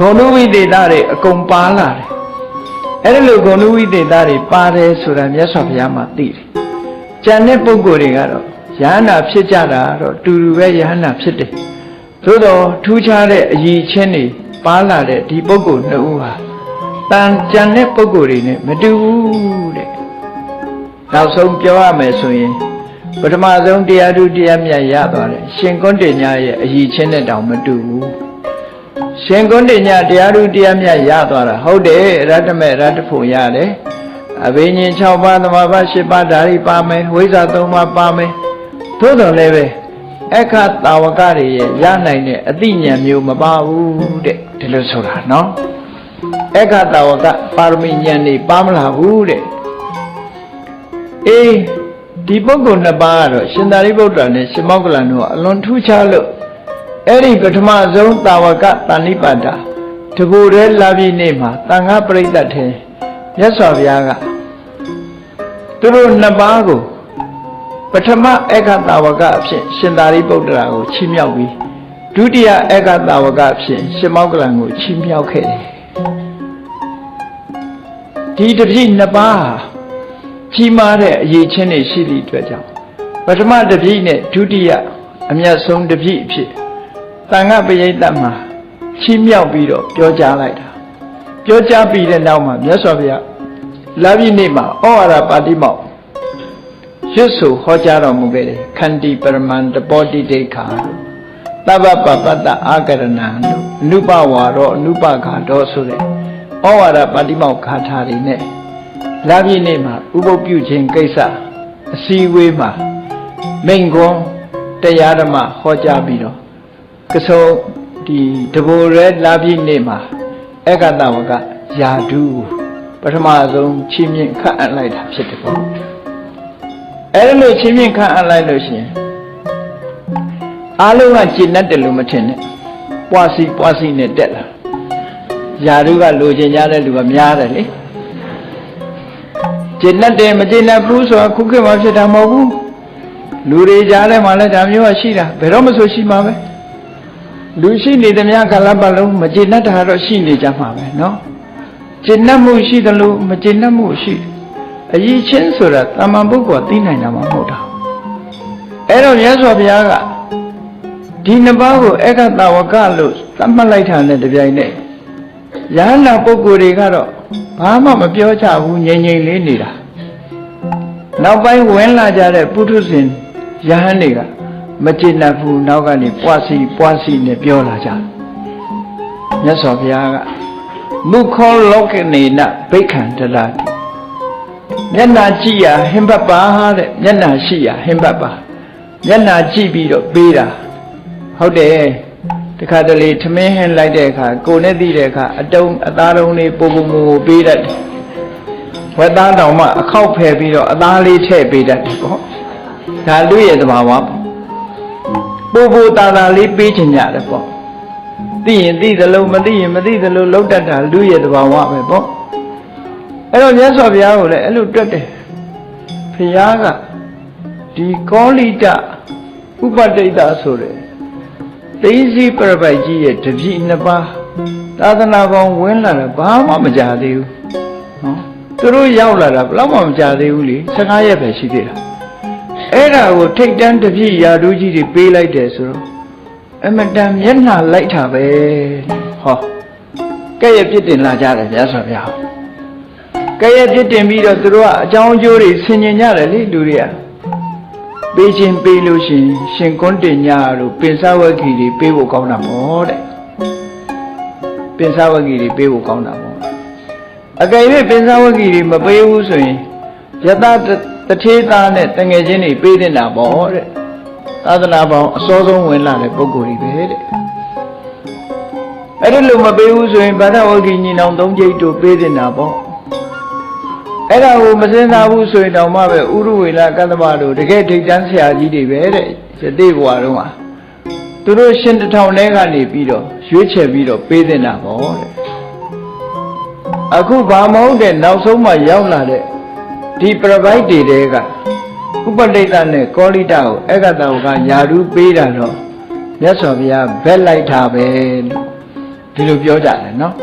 ဂုဏဝိသေသတွေအကုန်ပါလာတယ်အဲ့ဒီလိုဂုဏဝိသေသတွေပါတယ်ဆိုတာမြတ်စွာဘုရားမှာသိတယ်ကြံတဲ့ပုဂ္ဂိုလ်တွေကတော့ယဟနာဖြစ်ကြတာတော့တူတူပဲယဟနာဖြစ်တယ်သို့တော့ထူးခြားတဲ့အရည်ချင်းတွေပါလာတဲ့ဒီပုဂ္ဂိုလ်နှစ်ဦးဟာတန်ကြံတဲ့ပုဂ္ဂိုလ်တွေနဲ့မတူဘူးတဲ့နောက်ဆုံးပြောရမယ်ဆိုရင်ပထမဆုံးတရားထုတရားမြတ်ရသွားတယ်ရှင်ကွန်းတင်ညာရဲ့အရည်ချင်းနဲ့တောင်မတူဘူး ရှင်ကွန်းတင်ညာတရားထုတရားမြတ်ရသွားတာဟုတ်တယ်ရတ္တမေရတ္တဖို့ရတယ်အဘိညာဉ်6ပါးသမာဘ10ပါးဓာရီပါမယ်ဝိဇ္ဇာ3ပါးပါမယ်သို့တော်လည်းပဲအခတာဝကတွေရဲ့ရနိုင်တဲ့အသိဉာဏ်မျိုးမပါဘူးတဲ့ဒီလိုဆိုတာနော်အခတာဝကပါရမီဉာဏ်တွေပါမလာဘူးတဲ့အေးဒီပုဂ္ဂိုလ်နှစ်ပါးကတော့ရှင်သာရိပုတ္တရာနဲ့ရှင်မောက္ကလန်တို့ကအလွန်ထူးခြားလို့ အဲ့ဒီပထမဆုံးတာဝကတဏိပါတာတဘူရဲလာပြီးနေ့မှာတန်ခါပရိသတ်ထဲမြတ်စွာဘုရားကသူတို့နှစ်ပါးကိုပထမဧကတာဝကအဖြစ်ရှင်သာရိပုတ္တရာကိုချီးမြှောက်ပြီးဒုတိယဧကတာဝကအဖြစ်ရှင်မောက္ကလန်ကိုချီးမြှောက်ခဲ့တယ်ဒီတပြိနှစ်ပါးဟာကြီးမားတဲ့အရေးချင်းတွေရှိသည့်အတွက်ကြောင့်ပထမတပြိနဲ့ဒုတိယအမျက်ဆုံးတပြိအဖြစ် တန်ခါပရိသတ်မှာချီးမြှောက်ပြီးတော့ပြောကြားလိုက်တာပြောကြားပြီးတဲ့နောက်မှာမြတ်စွာဘုရားလာပြီနေ့မှာဩဝါဒပါတိမောက်ရွတ်ဆိုဟောကြားတော်မူခဲ့တယ်ခန္တီပရမန္တပောတိဒိဋ္ဌာသဗ္ဗပပတ္တအာကရဏံတို့အနုပဝါရောအနုပခါတော်ဆိုတဲ့ဩဝါဒပါတိမောက်ခါထာတွေနဲ့လာပြီနေ့မှာဥပုပ်ပြုခြင်းကိစ္စအစည်းအဝေးမှာမိန်ကွန်းတရားဓမ္မဟောကြားပြီးတော့ ကဆုံဒီတဘိုရဲလာပြီနေ့မှာဧကတဝကယာဒုပထမဆုံးချီးမြှင့်ခန့်အပ်လိုက်တာဖြစ်တယ်ပေါ့အဲ့ဒါလို့ချီးမြှင့်ခန့်အပ်လိုက်လို့ရှိရင်အားလုံးကကျင့်တတ်တယ်လို့မထင်နဲ့ပွားစီပွားစီနဲ့တက်လာယာဒုကလိုချင်ကြတဲ့လူကများတယ်လေကျင့်တတ်တယ်မကျင့်တတ်ဘူးဆိုတာခုခေတ်မှာဖြစ်တာမဟုတ်ဘူးလူတွေကြားထဲမှာလည်းဒါမျိုးကရှိတာဘယ်တော့မှဆိုရှိမှာပဲ လူရှိနေသမျှကာလပတ်လုံးမကျေနပ်တာတော့ရှိနေကြမှာပဲเนาะကျေနပ်မှုရှိတယ်လို့မကျေနပ်မှုရှိတယ်အရေးချင်းဆိုတာတာမန်ပုဂ္ဂိုလ်သိနိုင်တာမှမဟုတ်တာအဲ့တော့မြတ်စွာဘုရားကဒီနှစ်ပါးကိုဧကတဝကလို့သတ်မှတ်လိုက်တာနဲ့တပြိုင်နက်ယဟနာပုဂ္ဂိုလ်တွေကတော့ဘာမှမပြောချဘူးငြိမ်ငြိမ်လေးနေတာနောက်ပိုင်းဝင်လာကြတဲ့ပုထုဇဉ်ယဟန်တွေက မကျေနပ်ဘူးနောက်ကနေပွားစီပွားစီနဲ့ပြောလာကြတယ်မြတ်စွာဘုရားကမုခောလောကနေနဘိက္ခံတလာတိမျက်နာကြည့်ရဟင်ဘတ်ပါတဲ့မျက်နာရှိရဟင်ဘတ်ပါမျက်နာကြည့်ပြီးတော့ပေးတာဟုတ်တယ်တခါတလေထမင်းဟင်းလိုက်တဲ့အခါကိုနဲ့သိတဲ့အခါအတုံးအသားတုံးလေးပိုပုံပုံပေးတတ်တယ်ဝက်သားတောင်မှအခောက်ဖယ်ပြီးတော့အသားလေးထည့်ပေးတတ်တယ်ပေါ့ဒါလူရဲ့သဘာဝပေါ့ ပူပူတာတာလေးပေးချင်ကြတယ်ပေါ့သိရင်သိသလိုမသိရင်မသိသလိုလောက်တတ်တာလူရဲ့သဘာဝပဲပေါ့အဲ့တော့မြတ်စွာဘုရားကိုလည်းအဲ့လိုတွက်တယ်ဘုရားကဒီကောလိတဥပတိတ်တာဆိုတဲ့သိစီပြပိုက်ကြီးရဲ့တပည့်နှစ်ပါးသာသနာပေါင်းဝင်လာတာဘာမှမကြသေးဘူးနော်သူတို့ရောက်လာတာဘယ်တော့မှမကြသေးဘူးလေ15ရက်ပဲရှိသေးတာ အဲ့ဒါကိုထိတ်တန်းတပြည့်ယာဒူးကြီးတွေပေးလိုက်တယ်ဆိုတော့အမတန်မျက်နှာလိုက်တာပဲဟောကဲ့ရဲ့ပြစ်တင်လာကြတယ်မြတ်စွာဘုရားကဲ့ရဲ့ပြစ်တင်ပြီးတော့သူတို့ကအကြောင်းအကျိုးတွေဆင်ញင်ကြတယ်လေလူတွေကပေးခြင်းပေးလို့ရှင်ရှင်ကွန်းတင်ညာတို့ပင်စဝဂီတွေပေးဖို့ကောင်းတာပေါ့တဲ့ပင်စဝဂီတွေပေးဖို့ကောင်းတာပေါ့အကယ်၍ပင်စဝဂီတွေမပေးဘူးဆိုရင်ယတ တထေသားနဲ့တငယ်ချင်းတွေပေးတင်တာပေါ့တဲ့သာသနာပေါင်းအစောဆုံးဝင်လာတဲ့ပုဂ္ဂိုလ်တွေပဲတဲ့အဲ့ဒီလိုမပေးဘူးဆိုရင်ဗဒဝဂီညီနောင်သုံးကျိတ်တို့ပေးတင်တာပေါ့အဲ့ဒါကိုမစင်စားဘူးဆိုရင်တော့မှပဲဥရဝေလကတ္တမတို့တကယ်ထိတ်တန်းဆရာကြီးတွေပဲတဲ့ယသိဘဝတုန်းကသူတို့ရှင်တထောင်ထဲကနေပြီးတော့ရွေးချယ်ပြီးတော့ပေးတင်တာပေါ့တဲ့အခုဘာမဟုတ်တဲ့နောက်ဆုံးမှရောက်လာတဲ့ ဒီပရပိုက်တွေတဲကဥပတိတ်တနဲ့ကောလိတကိုဧကတဝကယာရုပေးတာတော့မြတ်စွာဘုရားဘက်လိုက်တာပဲလို့ဒီလိုပြောကြတယ်နော်